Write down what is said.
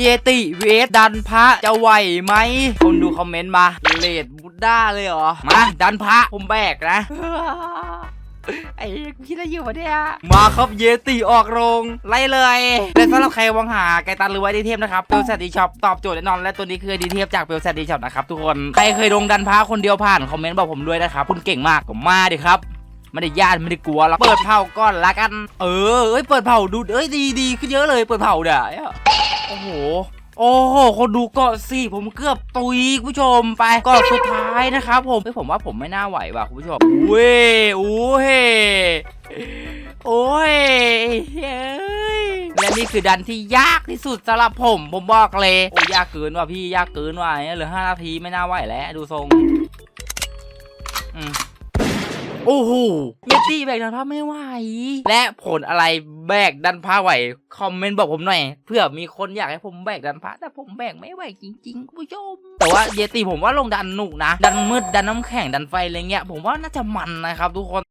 เยติเวสดันพระจะไหวไหมคนดูคอมเมนต์มาเลดบุดด้าเลยเหรอ มาดันพระผมแบกนะไอ้กูคิดอะไรอยู่วะเนี่ยมาครับเยติออกโรงไล่เลยและสำหรับใครวังหาไกตันหรือว่าดีเทพนะครับเปลแซดดีช็อปตอบโจทย์แน่นอน และตัวนี้คือดีเทพจากเปลแซดดีช็อปนะครับทุกคนใครเคยลงดันพระคนเดียวผ่านคอมเมนต์บอกผมด้วยนะครับคุณเก่งมากก็มาดิครับไม่ได้ญาติไม่ได้กลัวแล้วเปิดเผาก่อนละกัน เออเอ้ยเปิดเผาดูเอ้ยดีดีขึ้นเยอะเลยเปิดเผาเนี่ย โอ้โหโอ้โหคนดูเกาะสี่ผมเกือบตุยคุณผู้ชมไปเกาะสุดท้ายนะครับผมเฮ้ยผมว่าผมไม่น่าไหวว่ะคุณผู้ชมเว้ยโอ้เฮโอ้ยเฮ้ยและนี่คือดันที่ยากที่สุดสำหรับผม ผมบอกเลยโอ้ยากเกินว่ะพี่ยากเกินว่ะเนี่ยเหลือห้านาทีไม่น่าไหวแล้วดูทรงอืมโอ้โหเยตี้แบกดันผ้าไม่ไหว และผลอะไร แบกดันผ้าไหวคอมเมนต์บอกผมหน่อยเพื่อมีคนอยากให้ผมแบกดันผ้าแต่ผมแบกไม่ไหวจริงๆคุณผู้ชมแต่ว่าเยตีผมว่าลงดันหนุกนะ ดันมืดดันน้ำแข็งดันไฟอะไรเงี้ยผมว่าน่าจะมันนะครับทุกคน